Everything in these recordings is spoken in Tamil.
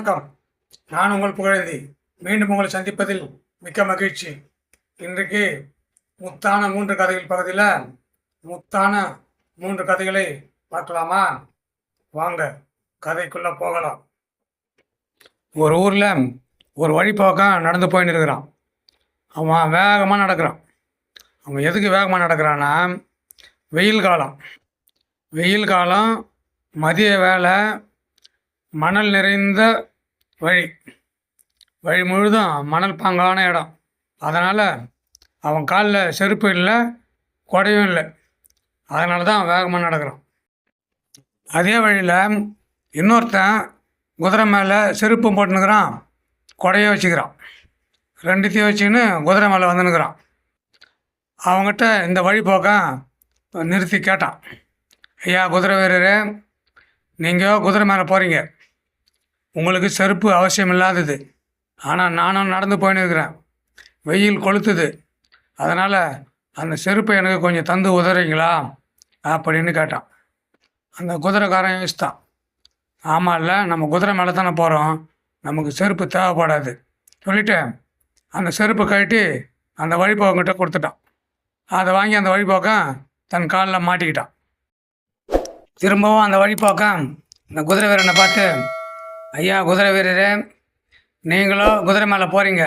வணக்கம். நான் உங்கள் புகழேந்தி. மீண்டும் உங்களை சந்திப்பதில் மிக்க மகிழ்ச்சி. இன்றைக்கு முத்தான மூன்று கதைகள் பகுதியில் முத்தான மூன்று கதைகளை பார்க்கலாமா? வாங்க கதைக்குள்ளே போகலாம். ஒரு ஊரில் ஒரு வழிபோக்கம் நடந்து போயின்னு இருக்கிறான். அவன் வேகமாக நடக்கிறான். அவன் எதுக்கு வேகமாக நடக்கிறான்னா வெயில் காலம். வெயில் காலம் மதிய வேலை மணல் நிறைந்த வழி வழி முழுதும் மணல் பாங்கான இடம். அதனால் அவன் காலில் செருப்பு இல்லை குடையும் இல்லை. அதனால தான் வேகமாக நடக்கிறான். அதே வழியில் இன்னொருத்தன் குதிரை மேலே செருப்பும் போட்டுனுக்கிறான் குடையை வச்சுக்கிறான். ரெண்டுத்தையும் வச்சுக்கின்னு குதிரை மேலே வந்துனுக்கிறான் அவங்ககிட்ட இந்த வழி போக்க நிறுத்தி கேட்டான். ஐயா குதிரை வீரர் நீங்கள் குதிரை மேலே போகிறீங்க உங்களுக்கு செருப்பு அவசியம் இல்லாதது ஆனால் நானும் நடந்து போயின்னு இருக்கிறேன் வெயில் கொளுத்துது. அதனால் அந்த செருப்பை எனக்கு கொஞ்சம் தந்து உதறீங்களா? அப்படின்னு கேட்டான். அந்த குதிரைக்காரன் யோசித்தான். ஆமாம் இல்லை நம்ம குதிரை மேலே தானே போகிறோம் நமக்கு செருப்பு தேவைப்படாது. சொல்லிவிட்டு அந்த செருப்பு கழட்டி அந்த வழிபோக்கிட்ட கொடுத்துட்டான். அதை வாங்கி அந்த வழிபோக்கம் தன் காலில் மாட்டிக்கிட்டான். திரும்பவும் அந்த வழிபோக்கம் இந்த குதிரை வீரனை பார்த்து ஐயா குதிரை வீரரே நீங்களும் குதிரை மேலே போகிறீங்க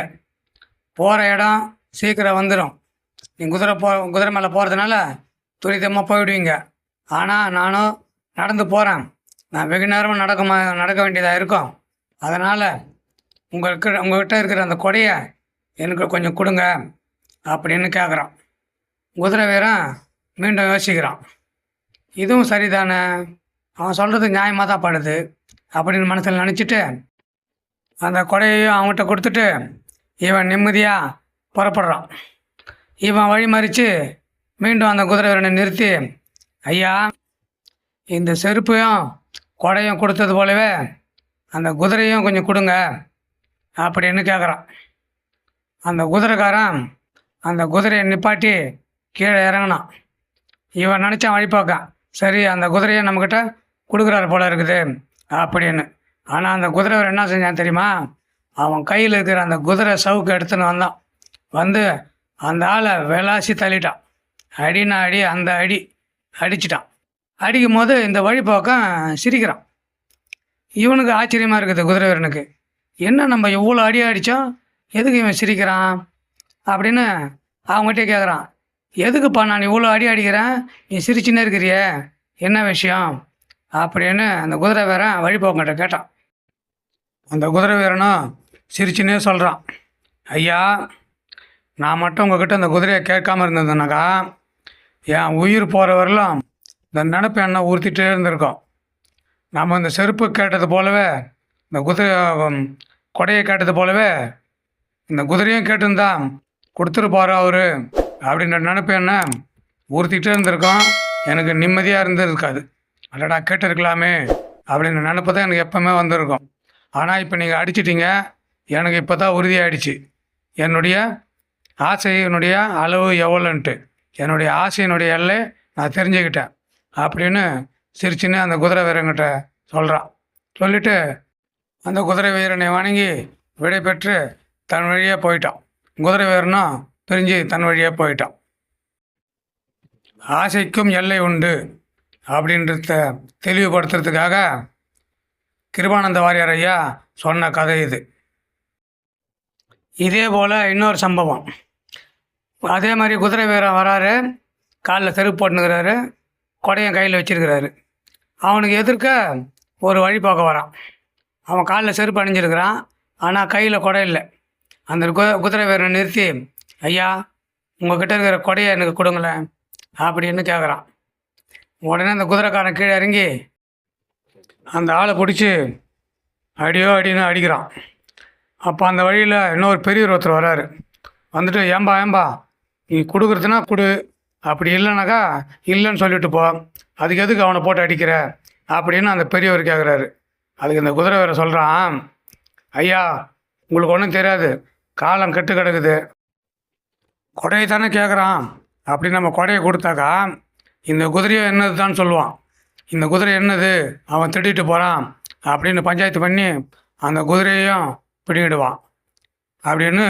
போகிற இடம் சீக்கிரம் வந்துடும் நீங்கள் குதிரை போ குதிரை மேலே போகிறதுனால துரிதமாக போயிடுவீங்க. ஆனால் நானும் நடந்து போகிறேன் நான் வெகு நேரமும் நடக்க நடக்க வேண்டியதாக இருக்கும். அதனால் உங்களுக்கு உங்கள்கிட்ட இருக்கிற அந்த கொடையை எனக்கு கொஞ்சம் கொடுங்க அப்படின்னு கேட்குறான் குதிரை வீரன் மீண்டும் யோசிக்கிறான். இதுவும் சரிதானே? அவன் சொல்கிறது நியாயமாக தான் படுது. அப்படின்னு மனசில் நினச்சிட்டு அந்த கொடையையும் அவன்கிட்ட கொடுத்துட்டு இவன் நிம்மதியாக புறப்படுறான். இவன் வழி மறித்து மீண்டும் அந்த குதிரை வீரனை நிறுத்தி ஐயா இந்த செருப்பையும் கொடையும் கொடுத்தது போலவே அந்த குதிரையும் கொஞ்சம் கொடுங்க அப்படின்னு கேட்குறான் அந்த குதிரைக்காரன் அந்த குதிரையை நிப்பாட்டி கீழே இறங்கினான். இவன் நினச்சான் வழிபாக்கான் சரி அந்த குதிரையை நம்மக்கிட்ட கொடுக்குறாரு போல இருக்குது. அப்படின்னு. ஆனால் அந்த குதிரைவர் என்ன செஞ்சான் தெரியுமா? அவன் கையில் இருக்கிற அந்த குதிரை சவுக்கு எடுத்துன்னு வந்தான். வந்து அந்த ஆளை விளாசி தள்ளிட்டான். அடினா அடி அந்த அடி அடிச்சிட்டான். அடிக்கும் போது இந்த வழிபோக்கம் சிரிக்கிறான். இவனுக்கு ஆச்சரியமாக இருக்குது குதிரைவரனுக்கு. என்ன நம்ம எவ்வளோ அடி அடித்தோம் எதுக்கு இவன் சிரிக்கிறான்? அப்படின்னு அவங்ககிட்ட கேட்குறான் எதுக்குப்பா நான் இவ்வளோ அடி அடிக்கிறேன்? நீ சிரிச்சுன்னே இருக்கிறியே. என்ன விஷயம்? அப்படின்னு அந்த குதிரை வீரன் வழிபோக்கிட்ட கேட்டான். அந்த குதிரை வீரனும் சிரிச்சுன்னே சொல்கிறான் ஐயா நான் மட்டும் உங்ககிட்ட அந்த குதிரையை கேட்காம இருந்ததுனாக்கா என் உயிர் போகிற வரலாம் இந்த நினப்பு என்ன ஊர்த்திட்டே இருந்திருக்கோம். நம்ம இந்த செருப்பு கேட்டது போலவே இந்த குதிரை கொடையை கேட்டது போலவே இந்த குதிரையும் கேட்டிருந்தா கொடுத்துருப்பாரு அவரு அப்படின்ற நினப்பு என்ன உறுத்திக்கிட்டே இருந்திருக்கோம். எனக்கு நிம்மதியாக இருந்திருக்காது. அடடா கேட்டிருக்கலாமே அப்படின்னு நினப்பு தான் எனக்கு எப்போவுமே வந்திருக்கும். ஆனால் இப்போ நீங்கள் அடிச்சிட்டிங்க. எனக்கு இப்போ தான் உறுதியாயிடுச்சு. என்னுடைய ஆசையினுடைய அளவு எவ்வளோன்ட்டு. என்னுடைய ஆசையினுடைய எல்லை நான் தெரிஞ்சுக்கிட்டேன் அப்படின்னு சிரிச்சுன்னு அந்த குதிரை வீரங்கிட்ட சொல்கிறான் சொல்லிவிட்டு அந்த குதிரை வீரனை வணங்கி விடை பெற்று தன் வழியே போயிட்டான். குதிரை வீரனும் பிரிஞ்சு தன் வழியே போயிட்டான். ஆசைக்கும் எல்லை உண்டு. அப்படின்றத தெளிவுபடுத்துறதுக்காக கிருபானந்த வாரியார் ஐயா சொன்ன கதை இது. இதே போல் இன்னொரு சம்பவம். அதே மாதிரி குதிரை வீரன் வராரு காலில் செருப்பு போட்டுனுக்கிறாரு கொடையும் கையில் வச்சிருக்கிறாரு. அவனுக்கு எதிர்க்க ஒரு வழி பார்க்க வரான். அவன் காலில் செருப்பு அணிஞ்சிருக்கிறான் ஆனால் கையில் கொடை இல்லை. அந்த கு- குதிரை வீரனை நிறுத்தி ஐயா உங்ககிட்ட இருக்கிற கொடையை எனக்கு கொடுங்களேன் அப்படின்னு கேட்குறான் உடனே அந்த குதிரைக்காரன் கீழே இறங்கி அந்த ஆளை பிடிச்சி அடியோ அடின்னு அடிக்கிறான். அப்போ அந்த வழியில் இன்னொரு பெரியவர் ஒருத்தர் வராரு வந்துட்டு ஏம்பா ஏம்பா நீ கொடுக்குறதுனா கொடு. அப்படி இல்லைனாக்கா இல்லைன்னு சொல்லிட்டு போ. அதுக்கு எதுக்கு அவனை போட்டு அடிக்கிற? அப்படின்னு அந்த பெரியவர் கேட்குறாரு அதுக்கு இந்த குதிரை வேற சொல்கிறான் ஐயா உங்களுக்கு ஒன்றும் தெரியாது. காலம் கெட்டு கிடக்குது. கொடையை தானே கேட்குறான் அப்படி நம்ம கொடையை கொடுத்தாக்கா இந்த குதிரையை என்னது தான் சொல்லுவான்? இந்த குதிரை என்னது? அவன் திட்டிட்டு போகிறான் அப்படின்னு பஞ்சாயத்து பண்ணி அந்த குதிரையையும் பிடிங்கிடுவான். அப்படின்னு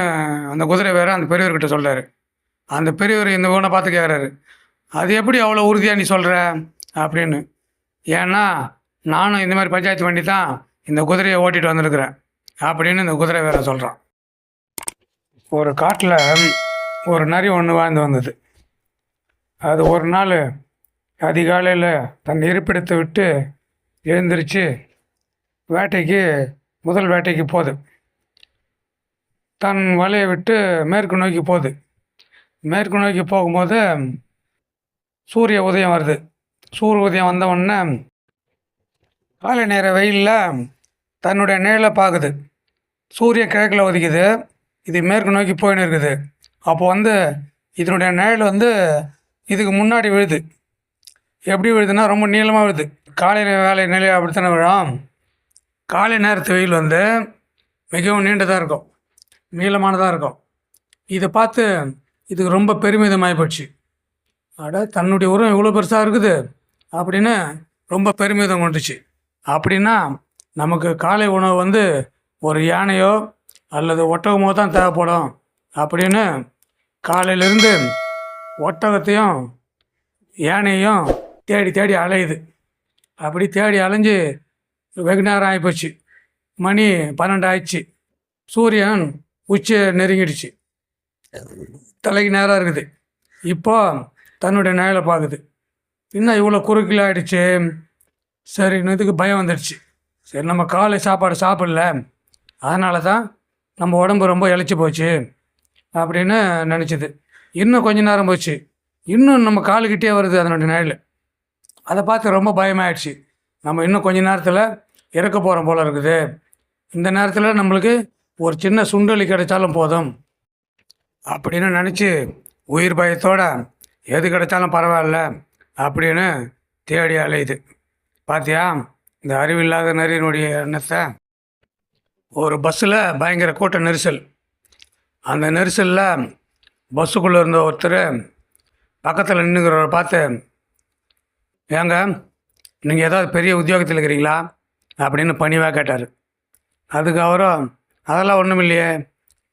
அந்த குதிரை வேறு அந்த பெரியவர்கிட்ட சொல்கிறாரு அந்த பெரியவர் இந்த ஊனை பார்த்து கேட்குறாரு அது எப்படி அவ்வளோ உறுதியாக நீ சொல்கிற அப்படின்னு. ஏன்னா நானும் இந்த மாதிரி பஞ்சாயத்து பண்ணி தான் இந்த குதிரையை ஓட்டிகிட்டு வந்திருக்கிறேன். அப்படின்னு இந்த குதிரை வேற சொல்கிறான் ஒரு காட்டில் ஒரு நரி ஒன்று வாழ்ந்து வந்தது. அது ஒரு நாள் அதிகாலையில் தன் இருப்பிடத்தை விட்டு எழுந்திரிச்சு. வேட்டைக்கு முதல் வேட்டைக்கு போகுது தன் வலையை விட்டு மேற்கு நோக்கி போகுது மேற்கு நோக்கி போகும்போது சூரிய உதயம் வருது. சூரிய உதயம் வந்தவுடனே காலை நேர வெயிலில் தன்னுடைய நிழலை பார்க்குது. சூரிய கிழக்கில் ஒதுக்குது இது மேற்கு நோக்கி போயின்னு இருக்குது. அப்போ வந்து இதனுடைய நிழல் வந்து இதுக்கு முன்னாடி விழுது. எப்படி விழுதுன்னா ரொம்ப நீளமாக வருது காலை வேலை நிலையாக அப்படித்தானே விழும்? காலை நேரத்து வெயில் வந்து மிகவும் நீண்டதாக இருக்கும். நீளமானதாக இருக்கும். இதை பார்த்து இதுக்கு ரொம்ப பெருமிதமாகி போச்சு. அட தன்னுடைய உரம் இவ்வளோ பெருசாக இருக்குது? அப்படின்னு ரொம்ப பெருமிதம் கொண்டுச்சு. அப்படின்னா நமக்கு காலை உணவு வந்து ஒரு யானையோ அல்லது ஒட்டகமோ தான் தேவைப்படும். அப்படின்னு காலையிலேருந்து ஒட்டகத்தையும் யானையையும் தேடி தேடி அலையுது. அப்படி தேடி அலைஞ்சு வெகு நேரம் ஆகிப்போச்சு மணி பன்னெண்டு ஆயிடுச்சு சூரியன் உச்சி நெருங்கிடுச்சு. தலைக்கு நேரம் இருக்குது. இப்போ தன்னுடைய நிழலை பார்க்குது. இன்னும் இவ்வளோ குறுக்கில் ஆகிடுச்சு சரி இதுக்கு பயம் வந்துடுச்சு. சரி நம்ம காலை சாப்பாடு சாப்பிடல. அதனால தான் நம்ம உடம்பு ரொம்ப இழைச்சி போச்சு அப்படின்னு நினச்சிது. இன்னும் கொஞ்ச நேரம் போச்சு. இன்னும் நம்ம காலுக்கிட்டே வருது அதனுடைய நிழல். அதை பார்த்து ரொம்ப பயமாயிடுச்சு. நம்ம இன்னும் கொஞ்ச நேரத்தில் இறக்க போகிறோம் போல இருக்குது. இந்த நேரத்தில் நம்மளுக்கு ஒரு சின்ன சுண்டலி கிடைச்சாலும் போதும். அப்படின்னு நினச்சி உயிர் பயத்தோடு எது கிடைச்சாலும் பரவாயில்ல அப்படின்னு தேடி அலையுது. பார்த்தியா இந்த அறிவில்லாத நரியினுடைய எண்ணத்தை ஒரு பஸ்ஸில் பயங்கர கூட்ட நெரிசல். அந்த நெரிசலில் பஸ்ஸுக்குள்ளே இருந்த ஒருத்தர் பக்கத்தில் நின்றுங்கிறவரை பார்த்து ஏங்க நீங்கள் ஏதாவது பெரிய உத்தியோகத்தில் இருக்கிறீங்களா? அப்படின்னு பணிவாக கேட்டார். அதுக்கு அவரும் அதெல்லாம் ஒன்றும் இல்லையே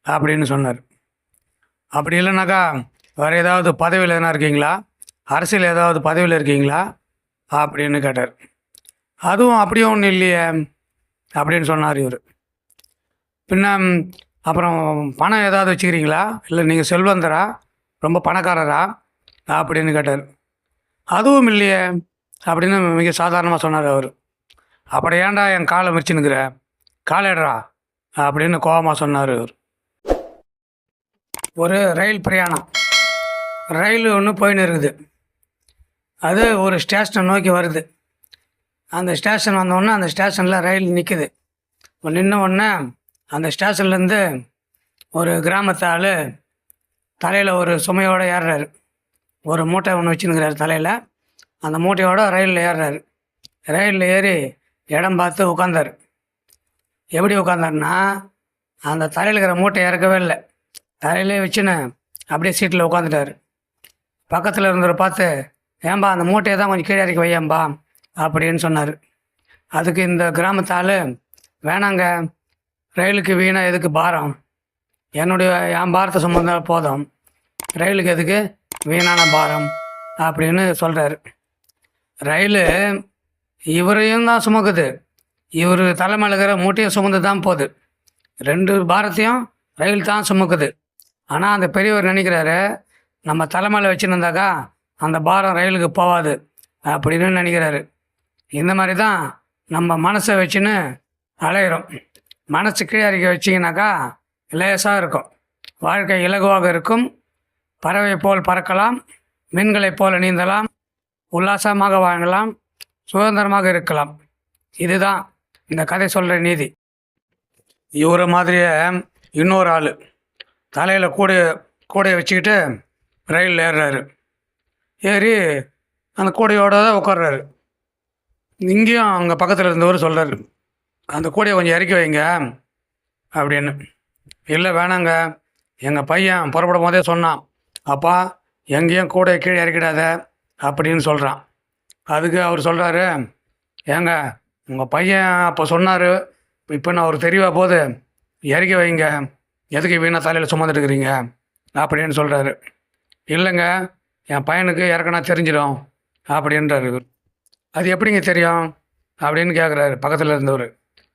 அப்படின்னு சொன்னார். அப்படி இல்லைனாக்கா வேறு ஏதாவது பதவியில் எதனா இருக்கீங்களா? அரசியல் ஏதாவது பதவியில் இருக்கீங்களா? அப்படின்னு கேட்டார். அதுவும் அப்படியும் ஒன்றும் இல்லையே அப்படின்னு சொன்னார் இவர். பின்ன அப்புறம் பணம் ஏதாவது வச்சுக்கிறீங்களா? இல்லை நீங்கள் செல்வந்தரா? ரொம்ப பணக்காரரா? அப்படின்னு கேட்டார். அதுவும் இல்லையே அப்படின்னு மிக சாதாரணமாக சொன்னார் அவர். அப்படி ஏன்டா என் காலை மிரிச்சுன்னுக்கிற காலேடுறா அப்படின்னு கோபமாக சொன்னார் அவர் ஒரு ரயில் பிரயாணம். ரயில் ஒன்று போயின்னு இருக்குது. அது ஒரு ஸ்டேஷனை நோக்கி வருது. அந்த ஸ்டேஷன் வந்தோடனே அந்த ஸ்டேஷனில் ரயில் நிற்குது நின்ன உடனே அந்த ஸ்டேஷன்லேருந்து ஒரு கிராமத்தால் ஆள் தலையில் ஒரு சுமையோடு ஏறுறாரு. ஒரு மூட்டை ஒன்று வச்சுருக்கிறாரு தலையில். அந்த மூட்டையோட ரயிலில் ஏறுறாரு. ரயிலில் ஏறி இடம் பார்த்து உட்காந்தார் எப்படி உட்காந்தாருன்னா அந்த தலையில் இருக்கிற மூட்டை இறக்கவே இல்லை. தலையிலே வச்சுன்னு அப்படியே சீட்டில் உட்காந்துட்டாரு பக்கத்தில் இருந்தவரை பார்த்து ஏன்பா அந்த மூட்டையை தான் கொஞ்சம் கீழே இறக்கி வையம்பா அப்படின்னு சொன்னார். அதுக்கு இந்த கிராமத்தால் வேணாங்க ரயிலுக்கு வீணாக எதுக்கு பாரம்? என்னுடைய என் பாரத்தை சுமந்தால் போதும். ரயிலுக்கு எதுக்கு? வீணான பாரம் அப்படின்னு சொல்கிறாரு ரயில் இவரையும் தான் சுமக்குது. இவர் தலைமையில் இருக்கிற சுமந்து தான் போகுது. ரெண்டு பாரத்தையும் ரயில் தான் சுமக்குது. ஆனால் அந்த பெரியவர் நினைக்கிறாரு நம்ம தலைமையில் வச்சுருந்தாக்கா அந்த பாரம் ரயிலுக்கு போகாது அப்படின்னு நினைக்கிறாரு. இந்த மாதிரி தான் நம்ம மனசை வச்சுன்னு அலையிறோம். மனசு கீழே இறக்கி வச்சிங்கனாக்கா லேசாக இருக்கும். வாழ்க்கை இலகுவாக இருக்கும். பறவை போல் பறக்கலாம் மீன்களைப் போல் நீந்தலாம் உல்லாசமாக வாழலாம் சுதந்திரமாக இருக்கலாம். இதுதான் இந்த கதை சொல்கிற நீதி. இவரை மாதிரியே இன்னொரு ஆள் தலையில் கூட கூடையை வச்சுக்கிட்டு ரயிலில் ஏறுறாரு. ஏறி அந்த கூடையோட தான் உட்கார்றாரு. இங்கேயும் அங்கே பக்கத்தில் இருந்தவர் சொல்கிறாரு அந்த கூடையை கொஞ்சம் இறக்கி வைங்க அப்படின்னு. இல்லை வேணாங்க. எங்கள் பையன் புறப்படும் போதே சொன்னான் அப்பா எங்கேயும் கூடையை கீழே இறக்கிடாத அப்படின்னு சொல்கிறான் அதுக்கு அவர் சொல்கிறாரு ஏங்க உங்கள் பையன் அப்போ சொன்னார் இப்போ நான் ஒரு தெரியவா போது இறக்கி வைங்க. எதுக்கு வீணாக தலையில் சுமந்துட்டுருக்குறீங்க? அப்படின்னு சொல்கிறாரு இல்லைங்க என் பையனுக்கு இறக்கணா தெரிஞ்சிடும் அப்படின்றாரு அது எப்படிங்க தெரியும்? அப்படின்னு கேட்குறாரு பக்கத்தில் இருந்தவர்.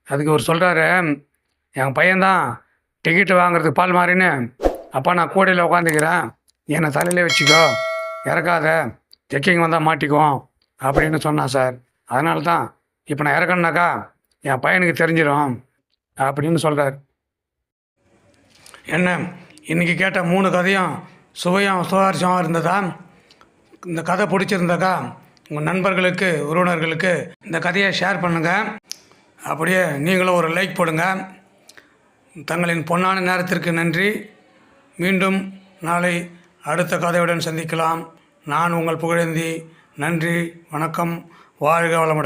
அதுக்கு அவர் சொல்கிறாரு என் பையன்தான் டிக்கெட்டு வாங்குறதுக்கு பால் மாறின்னு அப்பா நான் கூடையில் உட்காந்துக்கிறேன் என்னை தலையிலே வச்சுக்கோ. இறக்காத. செக்கிங் வந்தால் மாட்டிக்குவோம். அப்படின்னு சொன்னான் சார். அதனால தான் இப்போ நான் இறக்கணுனாக்கா என் பையனுக்கு தெரிஞ்சிடும் அப்படின்னு சொல்கிறார் என்ன? இன்றைக்கி கேட்ட மூணு கதையும் சுவையும் சுவாரஸ்யமாக இருந்ததா? இந்த கதை பிடிச்சிருந்தாக்கா உங்கள் நண்பர்களுக்கு உறவினர்களுக்கு இந்த கதையை ஷேர் பண்ணுங்கள் அப்படியே நீங்களும் ஒரு லைக் போடுங்க. தங்களின் பொன்னான நேரத்திற்கு நன்றி. மீண்டும் நாளை அடுத்த கதையுடன் சந்திக்கலாம். நான் உங்கள் புகழேந்தி. நன்றி வணக்கம். வாழ்க வளமுடன்.